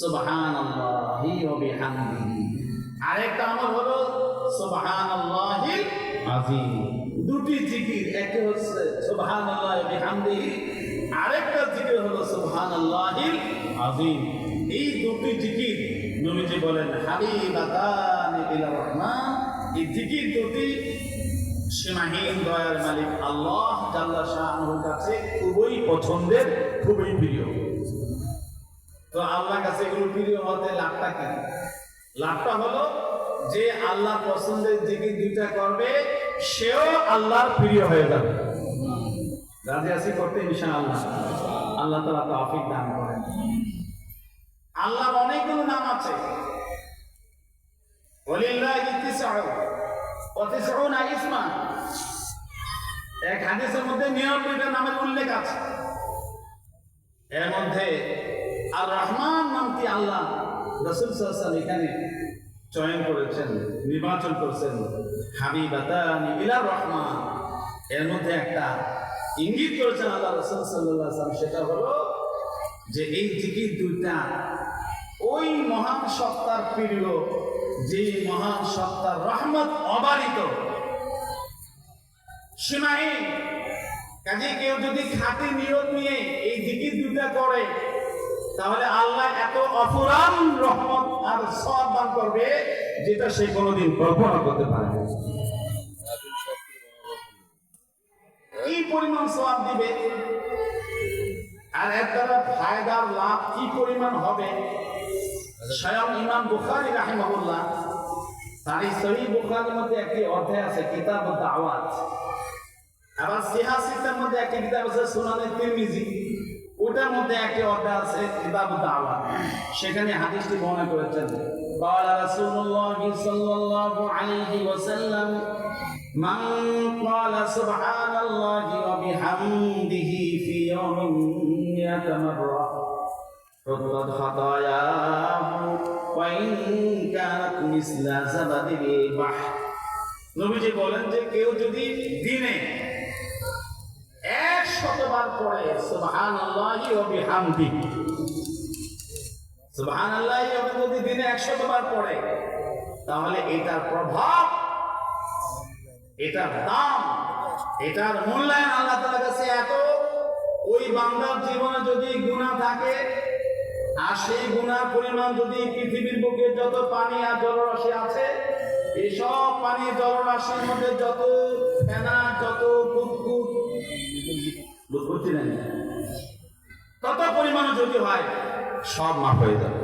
সুবহানাল্লাহি ওয়া বিহামদিহি। আরেকটা আমল হলো সুবহানাল্লাহিল আযীম দুটি জিকির একটা হচ্ছে সুবহানাল্লাহি বিহামদিহি আরেকটা জিকির হলো সুবহানাল্লাহিল আযীম এই দুটি জিকির নবীজি বলেন হাবিবাতান ইলা রহমান এই জিকির দুটি সীমাহীন দয়ার মালিক আল্লাহ জাল্লা শাহর কাছে খুবই পছন্দের খুবই প্রিয়। তো আল্লাহর কাছে এগুলো প্রিয় হতে লাভটা কি? লাভটা হলো যে আল্লাহ পছন্দের জিকির দুইটা করবে, সেও আল্লাহর প্রিয় হয়ে যাবে। রাজি আসি করতে ইনশাআল্লাহ। আল্লাহ আল্লাহ তালা তো আফিক দান করেন। আল্লাহর অনেকগুলো নাম আছে। এক হাদিসের মধ্যে নিরানব্বইটা নামের উল্লেখ আছে। এর মধ্যে আর রহমান নামটি আল্লাহ। রসুল সাল্লাম এখানে চয়ন করেছেন, নির্বাচন করেছেন। হাবিবাতানি ইলা রহমান। এর মধ্যে একটা ইঙ্গিত করেছেন আল্লাহ রসুল সাল্লাম সেটা হলো যে এই জিকির দুইটা ওই মহান সত্তার প্রিয় যে মহান সত্তার রহমত অবারিত। সীমাহীন কাজে কেউ যদি খাঁটি নিয়ত নিয়ে এই জিকির দুটা করে তাহলে আল্লাহ এত অফুরান রহমত আর সব দান করবে যেটা সে কোনোদিন কল্পনা করতে পারে না। কি পরিমাণ সব দিবে? আর ফায়দার লাভ কি পরিমাণ হবে? স্বয়ং ইমাম বুখারী রাহিমাহুল্লাহ, তার এই সহি বুখারীর মধ্যে একটি অধ্যায় আছে কিতাব দাওয়াত। আবার সিহাসিতের মধ্যে একটি কিতাব আছে, সুনানে তিরমিজি। ওটার মধ্যে একটি অধ্যায় আছে কিতাব দাওয়াত সেখানে হাদিসটি বর্ণনা করেছেন قال رسول الله صلى الله عليه وسلم من قال سبحان الله وبحمده في يوم مئة مرة حطت خطاياه وإن كانت مثل زبد البحر নবীজি বলেন যে কেউ যদি দিনে এক শতবার পড়ে সুবহান আল্লাহি ওয়া বিহামদিহি। সুবহান আল্লাহি যদি দিনে এক শতবার পড়ে। তাহলে এটার প্রভাব, এটার দাম, এটার মূল্যায়ন আল্লাহ তাআলার কাছে এত। ওই বান্দার জীবনে যদি গুনাহ থাকে, আর সেই গুনার পরিমাণ যদি পৃথিবীর বুকে যত পানি আর জলরাশি আছে এইসব পানি জলরাশির মধ্যে যত ফেনা, যত কুতকুত বুঝতে নেই তত পরিমাণে যদি হয় সব মাফ হয়ে যাবে।